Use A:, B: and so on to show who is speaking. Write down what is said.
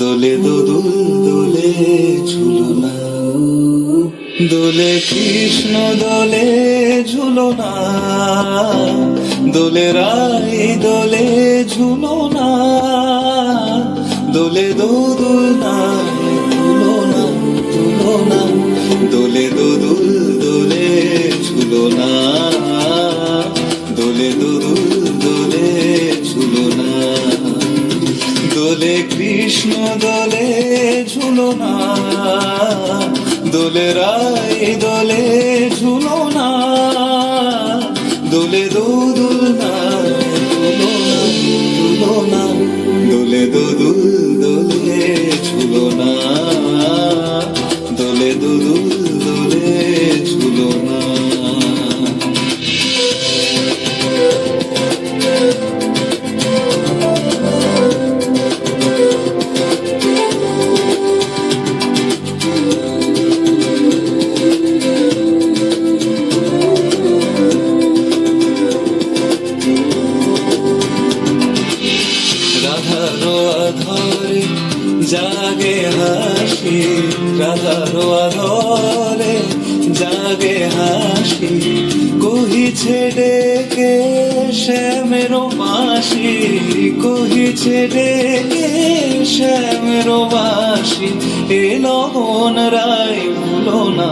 A: দোলে দোদুল দোলে ঝুলনা দোলে কৃষ্ণ দোলে ঝুলনা দোলে রাই দোলে ঝুলনা দোলে দোদুল নাই ঝুলনা ঝুলনা দোলে কৃষ্ণ দোলে ঝুলনা দোলে রাই দোলে ঝুলনা দোলে দোদুল জাগে হাসি রাধারো আধরে জাগে হাসি। কহিছে ডেকে শ্যামেরো মাসি কহিছে ডেকে শ্যামেরো বাসি এ লগন রায় ভুলো না।